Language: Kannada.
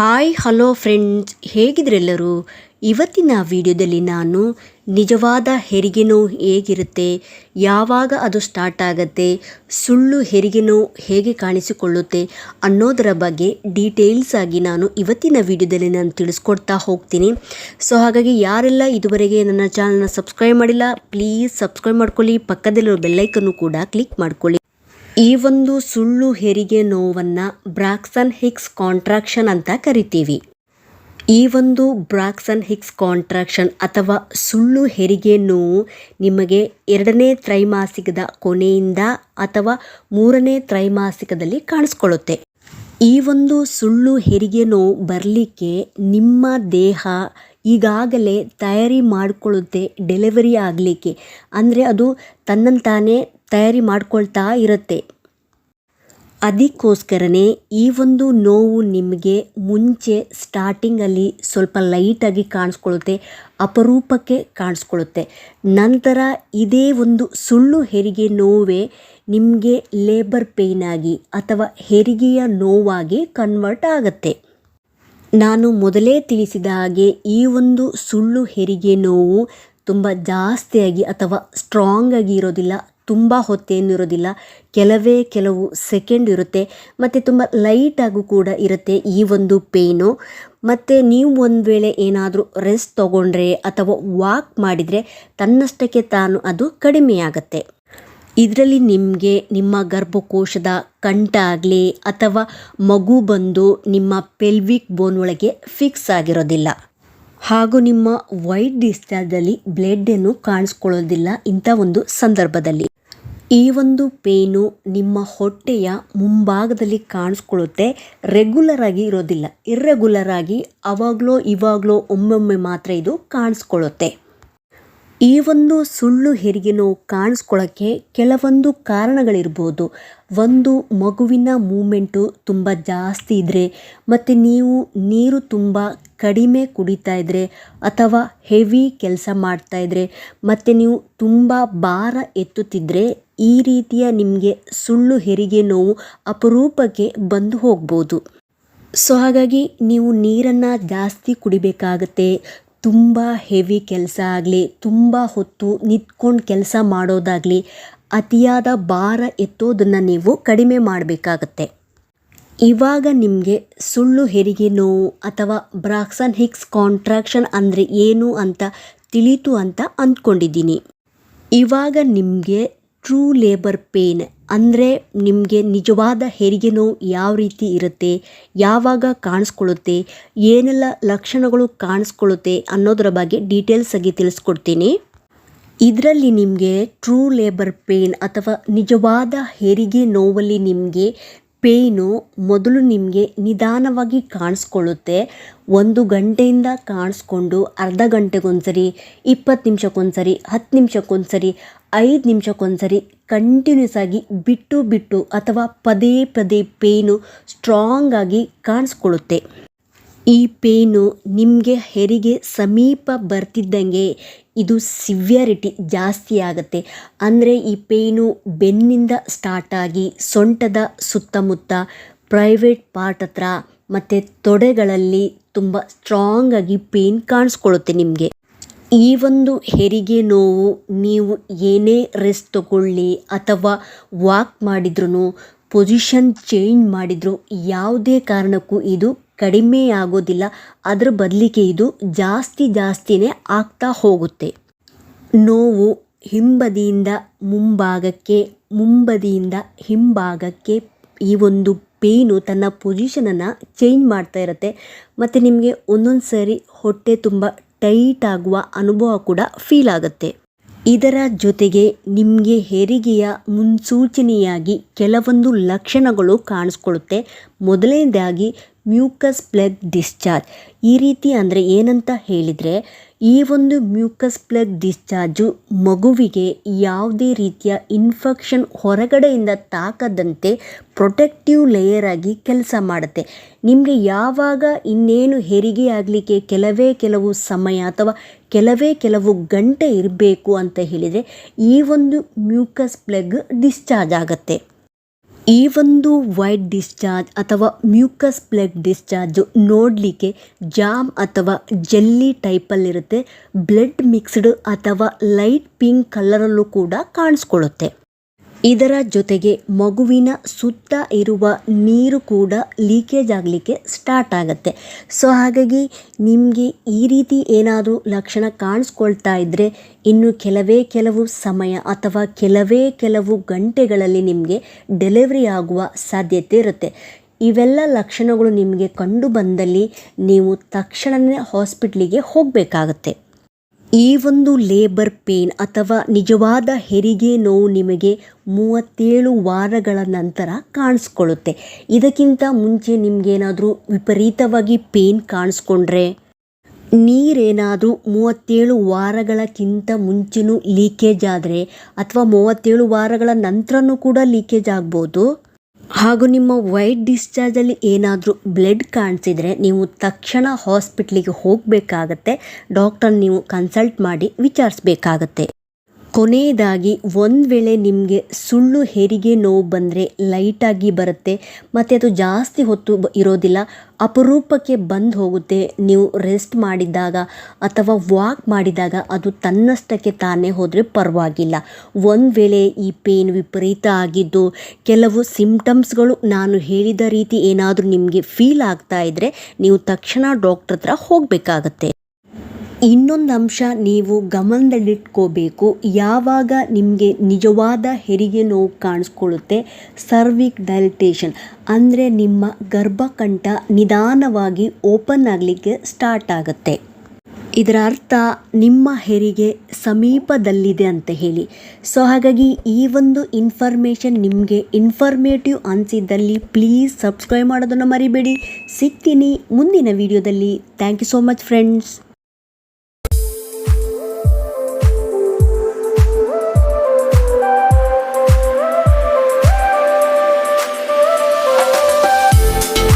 Hi, hello friends. ಹೇಗಿದ್ರೆಲ್ಲರೂ? ಇವತ್ತಿನ ವಿಡಿಯೋದಲ್ಲಿ ನಾನು ನಿಜವಾದ ಹೆರಿಗೆ ನೋವು ಹೇಗಿರುತ್ತೆ, ಯಾವಾಗ ಅದು ಸ್ಟಾರ್ಟ್ ಆಗುತ್ತೆ, ಸುಳ್ಳು ಹೆರಿಗೆ ನೋವು ಹೇಗೆ ಕಾಣಿಸಿಕೊಳ್ಳುತ್ತೆ ಅನ್ನೋದರ ಬಗ್ಗೆ ಡೀಟೇಲ್ಸ್ ಆಗಿ ನಾನು ಇವತ್ತಿನ ವಿಡಿಯೋದಲ್ಲಿ ನಾನು ತಿಳಿಸ್ಕೊಡ್ತಾ ಹೋಗ್ತೀನಿ. ಸೊ ಹಾಗಾಗಿ ಯಾರೆಲ್ಲ ಇದುವರೆಗೆ ನನ್ನ ಚಾನಲ್ನ ಸಬ್ಸ್ಕ್ರೈಬ್ ಮಾಡಿಲ್ಲ ಪ್ಲೀಸ್ ಸಬ್ಸ್ಕ್ರೈಬ್ ಮಾಡ್ಕೊಳ್ಳಿ. ಪಕ್ಕದಲ್ಲಿರೋ ಬೆಲ್ಲೈಕನ್ನು ಕೂಡ ಕ್ಲಿಕ್ ಮಾಡ್ಕೊಳ್ಳಿ. ಈ ಒಂದು ಸುಳ್ಳು ಹೆರಿಗೆ ನೋವನ್ನು ಬ್ರಾಕ್ಸನ್ ಹಿಕ್ಸ್ ಕಾಂಟ್ರಾಕ್ಷನ್ ಅಂತ ಕರಿತೀವಿ. ಈ ಒಂದು ಬ್ರಾಕ್ಸನ್ ಹಿಕ್ಸ್ ಕಾಂಟ್ರಾಕ್ಷನ್ ಅಥವಾ ಸುಳ್ಳು ಹೆರಿಗೆ ನೋವು ನಿಮಗೆ ಎರಡನೇ ತ್ರೈಮಾಸಿಕದ ಕೊನೆಯಿಂದ ಅಥವಾ ಮೂರನೇ ತ್ರೈಮಾಸಿಕದಲ್ಲಿ ಕಾಣಿಸ್ಕೊಳ್ಳುತ್ತೆ. ಈ ಒಂದು ಸುಳ್ಳು ಹೆರಿಗೆ ನೋವು ಬರಲಿಕ್ಕೆ ನಿಮ್ಮ ದೇಹ ಈಗಾಗಲೇ ತಯಾರಿ ಮಾಡಿಕೊಳ್ಳುತ್ತೆ, ಡೆಲಿವರಿ ಆಗಲಿಕ್ಕೆ. ಅಂದರೆ ಅದು ತನ್ನಂತಾನೇ ತಯಾರಿ ಮಾಡ್ಕೊಳ್ತಾ ಇರುತ್ತೆ. ಅದಕ್ಕೋಸ್ಕರನೇ ಈ ಒಂದು ನೋವು ನಿಮಗೆ ಮುಂಚೆ ಸ್ಟಾರ್ಟಿಂಗಲ್ಲಿ ಸ್ವಲ್ಪ ಲೈಟಾಗಿ ಕಾಣಿಸ್ಕೊಳ್ಳುತ್ತೆ, ಅಪರೂಪಕ್ಕೆ ಕಾಣಿಸ್ಕೊಳ್ಳುತ್ತೆ. ನಂತರ ಇದೇ ಒಂದು ಸುಳ್ಳು ಹೆರಿಗೆ ನೋವೇ ನಿಮಗೆ ಲೇಬರ್ ಪೇಯ್ನ್ ಆಗಿ ಅಥವಾ ಹೆರಿಗೆಯ ನೋವಾಗಿ ಕನ್ವರ್ಟ್ ಆಗುತ್ತೆ. ನಾನು ಮೊದಲೇ ತಿಳಿಸಿದ ಹಾಗೆ ಈ ಒಂದು ಸುಳ್ಳು ಹೆರಿಗೆ ನೋವು ತುಂಬ ಜಾಸ್ತಿಯಾಗಿ ಅಥವಾ ಸ್ಟ್ರಾಂಗ್ ಆಗಿ ಇರೋದಿಲ್ಲ ತುಂಬ ಹೊತ್ತೇನು ಇರೋದಿಲ್ಲ. ಕೆಲವೇ ಕೆಲವು ಸೆಕೆಂಡ್ ಇರುತ್ತೆ. ಮತ್ತು ತುಂಬ ಲೈಟಾಗೂ ಕೂಡ ಇರುತ್ತೆ ಈ ಒಂದು ಪೇಯ್ನು ಮತ್ತು ನೀವು ಒಂದು ವೇಳೆ ಏನಾದರೂ ರೆಸ್ಟ್ ತೊಗೊಂಡ್ರೆ ಅಥವಾ ವಾಕ್ ಮಾಡಿದರೆ ತನ್ನಷ್ಟಕ್ಕೆ ತಾನು ಅದು ಕಡಿಮೆಯಾಗತ್ತೆ. ಇದರಲ್ಲಿ ನಿಮಗೆ ನಿಮ್ಮ ಗರ್ಭಕೋಶದ ಕಂಠ ಆಗಲಿ ಅಥವಾ ಮಗು ಬಂದು ನಿಮ್ಮ ಪೆಲ್ವಿಕ್ ಬೋನ್ ಒಳಗೆ ಫಿಕ್ಸ್ ಆಗಿರೋದಿಲ್ಲ. ಹಾಗೂ ನಿಮ್ಮ ವೈಟ್ ಡಿಸ್ಚಾರ್ಜಲ್ಲಿ ಬ್ಲೆಡ್ ಅನ್ನು ಕಾಣಿಸ್ಕೊಳ್ಳೋದಿಲ್ಲ ಇಂಥ ಒಂದು ಸಂದರ್ಭದಲ್ಲಿ. ಈ ಒಂದು ಪೇನು ನಿಮ್ಮ ಹೊಟ್ಟೆಯ ಮುಂಭಾಗದಲ್ಲಿ ಕಾಣಿಸ್ಕೊಳ್ಳುತ್ತೆ, ರೆಗ್ಯುಲರ್ ಆಗಿ ಇರೋದಿಲ್ಲ. ಇರ್ರೆಗ್ಯುಲರ್ ಆಗಿ ಅವಾಗಲೋ ಇವಾಗಲೋ ಒಮ್ಮೊಮ್ಮೆ ಮಾತ್ರ ಇದು ಕಾಣಿಸ್ಕೊಳ್ಳುತ್ತೆ. ಈ ಒಂದು ಸುಳ್ಳು ಹೆರಿಗೆ ನೋವು ಕಾಣಿಸ್ಕೊಳ್ಳೋಕ್ಕೆ ಕೆಲವೊಂದು ಕಾರಣಗಳಿರ್ಬೋದು. ಒಂದು ಮಗುವಿನ ಮೂಮೆಂಟು ತುಂಬ ಜಾಸ್ತಿ ಇದ್ದರೆ ಮತ್ತು ನೀವು ನೀರು ತುಂಬ ಕಡಿಮೆ ಕುಡಿತಾ ಇದ್ದರೆ ಅಥವಾ ಹೆವಿ ಕೆಲಸ ಮಾಡ್ತಾ ಇದ್ದರೆ ಮತ್ತು ನೀವು ತುಂಬ ಭಾರ ಎತ್ತುತ್ತಿದ್ದರೆ ಈ ರೀತಿಯ ನಿಮಗೆ ಸುಳ್ಳು ಹೆರಿಗೆ ನೋವು ಅಪರೂಪಕ್ಕೆ ಬಂದು ಹೋಗ್ಬೋದು. ಸೊ ಹಾಗಾಗಿ ನೀವು ನೀರನ್ನು ಜಾಸ್ತಿ ಕುಡಿಬೇಕಾಗತ್ತೆ. ತುಂಬ ಹೆವಿ ಕೆಲಸ ಆಗಲಿ, ತುಂಬ ಹೊತ್ತು ನಿಂತ್ಕೊಂಡು ಕೆಲಸ ಮಾಡೋದಾಗಲಿ ಅತಿಯಾದ ಭಾರ ಎತ್ತೋದನ್ನು ನೀವು ಕಡಿಮೆ ಮಾಡಬೇಕಾಗತ್ತೆ. ಇವಾಗ ನಿಮಗೆ ಸುಳ್ಳು ಹೆರಿಗೆ ನೋವು ಅಥವಾ ಬ್ರಾಕ್ಸನ್ ಹಿಕ್ಸ್ ಕಾಂಟ್ರಾಕ್ಷನ್ ಅಂದರೆ ಏನು ಅಂತ ತಿಳಿತು ಅಂತ ಅಂದ್ಕೊಂಡಿದ್ದೀನಿ. ಇವಾಗ ನಿಮಗೆ ಟ್ರೂ ಲೇಬರ್ ಪೇನ್ ಅಂದರೆ ನಿಮಗೆ ನಿಜವಾದ ಹೆರಿಗೆ ನೋವು ಯಾವ ರೀತಿ ಇರುತ್ತೆ, ಯಾವಾಗ ಕಾಣಿಸ್ಕೊಳ್ಳುತ್ತೆ, ಏನೆಲ್ಲ ಲಕ್ಷಣಗಳು ಕಾಣಿಸ್ಕೊಳ್ಳುತ್ತೆ ಅನ್ನೋದರ ಬಗ್ಗೆ ಡೀಟೇಲ್ಸ್ ಆಗಿ ತಿಳಿಸ್ಕೊಡ್ತೀನಿ. ಇದರಲ್ಲಿ ನಿಮಗೆ ಟ್ರೂ ಲೇಬರ್ ಪೇನ್ ಅಥವಾ ನಿಜವಾದ ಹೆರಿಗೆ ನೋವಲ್ಲಿ ನಿಮಗೆ ಪೇಯ್ನು ಮೊದಲು ನಿಮಗೆ ನಿಧಾನವಾಗಿ ಕಾಣಿಸ್ಕೊಳ್ಳುತ್ತೆ. ಒಂದು ಗಂಟೆಯಿಂದ ಕಾಣಿಸ್ಕೊಂಡು ಅರ್ಧ ಗಂಟೆಗೊಂದ್ಸರಿ, ಇಪ್ಪತ್ತು ನಿಮಿಷಕ್ಕೊಂದ್ಸರಿ, ಹತ್ತು ನಿಮಿಷಕ್ಕೊಂದ್ಸರಿ, ಐದು ನಿಮಿಷಕ್ಕೊಂದ್ಸರಿ ಕಂಟಿನ್ಯೂಸ್ ಆಗಿ ಬಿಟ್ಟು ಬಿಟ್ಟು ಅಥವಾ ಪದೇ ಪದೇ ಪೇಯ್ನು ಸ್ಟ್ರಾಂಗಾಗಿ ಕಾಣಿಸ್ಕೊಳ್ಳುತ್ತೆ. ಈ ಪೇಯ್ನು ನಿಮಗೆ ಹೆರಿಗೆ ಸಮೀಪ ಬರ್ತಿದ್ದಂಗೆ ಇದು ಸಿವಿಯರಿಟಿ ಜಾಸ್ತಿ ಆಗುತ್ತೆ. ಅಂದರೆ ಈ ಪೇಯ್ನು ಬೆನ್ನಿಂದ ಸ್ಟಾರ್ಟ್ ಆಗಿ ಸೊಂಟದ ಸುತ್ತಮುತ್ತ ಪ್ರೈವೇಟ್ ಪಾರ್ಟ್ ಹತ್ರ ಮತ್ತು ತೊಡೆಗಳಲ್ಲಿ ತುಂಬ ಸ್ಟ್ರಾಂಗ್ ಆಗಿ ಪೇಯ್ನ್ ಕಾಣಿಸ್ಕೊಳ್ಳುತ್ತೆ ನಿಮಗೆ. ಈ ಒಂದು ಹೆರಿಗೆ ನೋವು ನೀವು ಏನೇ ರೆಸ್ಟ್ ತಗೊಳ್ಳಿ ಅಥವಾ ವಾಕ್ ಮಾಡಿದ್ರೂ ಪೊಸಿಷನ್ ಚೇಂಜ್ ಮಾಡಿದರೂ ಯಾವುದೇ ಕಾರಣಕ್ಕೂ ಇದು ಕಡಿಮೆ ಆಗೋದಿಲ್ಲ ಅದರ ಬದಲಿಗೆ ಇದು ಜಾಸ್ತಿ ಜಾಸ್ತಿನೇ ಆಗ್ತಾ ಹೋಗುತ್ತೆ. ನೋವು ಹಿಂಬದಿಯಿಂದ ಮುಂಭಾಗಕ್ಕೆ, ಮುಂಬದಿಯಿಂದ ಹಿಂಭಾಗಕ್ಕೆ ಈ ಒಂದು ಪೇಯ್ನು ತನ್ನ ಪೊಸಿಷನನ್ನು ಚೇಂಜ್ ಮಾಡ್ತಾ ಇರುತ್ತೆ. ಮತ್ತು ನಿಮಗೆ ಒಂದೊಂದು ಸಾರಿ ಹೊಟ್ಟೆ ತುಂಬ ಟೈಟ್ ಆಗುವ ಅನುಭವ ಕೂಡ ಫೀಲ್ ಆಗುತ್ತೆ. ಇದರ ಜೊತೆಗೆ ನಿಮಗೆ ಹೆರಿಗೆಯ ಮುನ್ಸೂಚನೆಯಾಗಿ ಕೆಲವೊಂದು ಲಕ್ಷಣಗಳು ಕಾಣಿಸ್ಕೊಳ್ಳುತ್ತೆ. ಮೊದಲನೇದಾಗಿ ಮ್ಯೂಕಸ್ ಪ್ಲಗ್ ಡಿಸ್ಚಾರ್ಜ್ ಈ ರೀತಿ ಅಂದರೆ ಏನಂತ ಹೇಳಿದರೆ, ಈ ಒಂದು ಮ್ಯೂಕಸ್ ಪ್ಲಗ್ ಡಿಸ್ಚಾರ್ಜು ಮಗುವಿಗೆ ಯಾವುದೇ ರೀತಿಯ ಇನ್ಫೆಕ್ಷನ್ ಹೊರಗಡೆಯಿಂದ ತಾಕದಂತೆ ಪ್ರೊಟೆಕ್ಟಿವ್ ಲೇಯರ್ ಆಗಿ ಕೆಲಸ ಮಾಡುತ್ತೆ. ನಿಮಗೆ ಯಾವಾಗ ಇನ್ನೇನು ಹೆರಿಗೆ ಆಗಲಿಕ್ಕೆ ಕೆಲವೇ ಕೆಲವು ಸಮಯ ಅಥವಾ ಕೆಲವೇ ಕೆಲವು ಗಂಟೆ ಇರಬೇಕು ಅಂತ ಹೇಳಿದರೆ ಈ ಒಂದು ಮ್ಯೂಕಸ್ ಪ್ಲಗ್ ಡಿಸ್ಚಾರ್ಜ್ ಆಗುತ್ತೆ. ಈ ಒಂದು ವೈಟ್ ಡಿಸ್ಚಾರ್ಜ್ ಅಥವಾ ಮ್ಯೂಕಸ್ ಪ್ಲಗ್ ಡಿಸ್ಚಾರ್ಜು ನೋಡಲಿಕ್ಕೆ ಜಾಮ್ ಅಥವಾ ಜೆಲ್ಲಿ ಟೈಪಲ್ಲಿರುತ್ತೆ ಬ್ಲಡ್ ಮಿಕ್ಸ್ಡ್ ಅಥವಾ ಲೈಟ್ ಪಿಂಕ್ ಕಲರಲ್ಲೂ ಕೂಡ ಕಾಣಿಸ್ಕೊಳ್ಳುತ್ತೆ. ಇದರ ಜೊತೆಗೆ ಮಗುವಿನ ಸುತ್ತ ಇರುವ ನೀರು ಕೂಡ ಲೀಕೇಜ್ ಆಗಲಿಕ್ಕೆ ಸ್ಟಾರ್ಟ್ ಆಗುತ್ತೆ. ಸೊ ಹಾಗಾಗಿ ನಿಮಗೆ ಈ ರೀತಿ ಏನಾದರೂ ಲಕ್ಷಣ ಕಾಣಿಸ್ಕೊಳ್ತಾ ಇದ್ದರೆ ಇನ್ನು ಕೆಲವೇ ಕೆಲವು ಸಮಯ ಅಥವಾ ಕೆಲವೇ ಕೆಲವು ಗಂಟೆಗಳಲ್ಲಿ ನಿಮಗೆ ಡೆಲಿವರಿ ಆಗುವ ಸಾಧ್ಯತೆ ಇರುತ್ತೆ. ಇವೆಲ್ಲ ಲಕ್ಷಣಗಳು ನಿಮಗೆ ಕಂಡು ಬಂದಲ್ಲಿ ನೀವು ತಕ್ಷಣವೇ ಹಾಸ್ಪಿಟ್ಲಿಗೆ ಹೋಗಬೇಕಾಗತ್ತೆ. ಈ ಒಂದು ಲೇಬರ್ ಪೇನ್ ಅಥವಾ ನಿಜವಾದ ಹೆರಿಗೆ ನೋವು ನಿಮಗೆ ಮೂವತ್ತೇಳು ವಾರಗಳ ನಂತರ ಕಾಣಿಸ್ಕೊಳ್ಳುತ್ತೆ. ಇದಕ್ಕಿಂತ ಮುಂಚೆ ನಿಮಗೇನಾದರೂ ವಿಪರೀತವಾಗಿ ಪೇನ್ ಕಾಣಿಸ್ಕೊಂಡ್ರೆ, ನೀರೇನಾದರೂ ಮೂವತ್ತೇಳು ವಾರಗಳಕ್ಕಿಂತ ಮುಂಚೆನೂ ಲೀಕೇಜ್ ಆದರೆ ಅಥವಾ ಮೂವತ್ತೇಳು ವಾರಗಳ ನಂತರನೂ ಕೂಡ ಲೀಕೇಜ್ ಆಗ್ಬೋದು. ಹಾಗೂ ನಿಮ್ಮ ವೈಟ್ ಡಿಸ್ಚಾರ್ಜಲ್ಲಿ ಏನಾದರೂ ಬ್ಲಡ್ ಕಾಣಿಸಿದರೆ ನೀವು ತಕ್ಷಣ ಹಾಸ್ಪಿಟ್ಲಿಗೆ ಹೋಗಬೇಕಾಗತ್ತೆ. ಡಾಕ್ಟರ್ ನೀವು ಕನ್ಸಲ್ಟ್ ಮಾಡಿ ವಿಚಾರಿಸ್ಬೇಕಾಗತ್ತೆ. ಕೊನೆಯದಾಗಿ, ಒಂದು ವೇಳೆ ನಿಮಗೆ ಸುಳ್ಳು ಹೆರಿಗೆ ನೋವು ಬಂದರೆ ಲೈಟಾಗಿ ಬರುತ್ತೆ, ಮತ್ತು ಅದು ಜಾಸ್ತಿ ಹೊತ್ತು ಇರೋದಿಲ್ಲ, ಅಪರೂಪಕ್ಕೆ ಬಂದು ಹೋಗುತ್ತೆ. ನೀವು ರೆಸ್ಟ್ ಮಾಡಿದಾಗ ಅಥವಾ ವಾಕ್ ಮಾಡಿದಾಗ ಅದು ತನ್ನಷ್ಟಕ್ಕೆ ತಾನೇ ಹೋದರೆ ಪರವಾಗಿಲ್ಲ. ಒಂದು ವೇಳೆ ಈ ಪೇನ್ ವಿಪರೀತ ಆಗಿದ್ದು, ಕೆಲವು ಸಿಂಪ್ಟಮ್ಸ್ಗಳು ನಾನು ಹೇಳಿದ ರೀತಿ ಏನಾದರೂ ನಿಮಗೆ ಫೀಲ್ ಆಗ್ತಾ ಇದ್ದರೆ ನೀವು ತಕ್ಷಣ ಡಾಕ್ಟ್ರ್ ಹತ್ರ ಹೋಗಬೇಕಾಗತ್ತೆ. ಇನ್ನೊಂದು ಅಂಶ ನೀವು ಗಮನದಲ್ಲಿಟ್ಕೋಬೇಕು. ಯಾವಾಗ ನಿಮಗೆ ನಿಜವಾದ ಹೆರಿಗೆ ನೋವು ಕಾಣಿಸ್ಕೊಳ್ಳುತ್ತೆ? ಸರ್ವಿಕ್ ಡೈಲಿಟೇಷನ್ ಅಂದರೆ ನಿಮ್ಮ ಗರ್ಭಕಂಠ ನಿಧಾನವಾಗಿ ಓಪನ್ ಆಗಲಿಕ್ಕೆ ಸ್ಟಾರ್ಟ್ ಆಗುತ್ತೆ. ಇದರ ಅರ್ಥ ನಿಮ್ಮ ಹೆರಿಗೆ ಸಮೀಪದಲ್ಲಿದೆ ಅಂತ ಹೇಳಿ. ಸೊ ಹಾಗಾಗಿ ಈ ಒಂದು ಇನ್ಫಾರ್ಮೇಷನ್ ನಿಮಗೆ ಇನ್ಫಾರ್ಮೇಟಿವ್ ಅನಿಸಿದ್ದಲ್ಲಿ ಪ್ಲೀಸ್ ಸಬ್ಸ್ಕ್ರೈಬ್ ಮಾಡೋದನ್ನು ಮರಿಬೇಡಿ. ಸಿಗ್ತೀನಿ ಮುಂದಿನ ವಿಡಿಯೋದಲ್ಲಿ thank you so much friends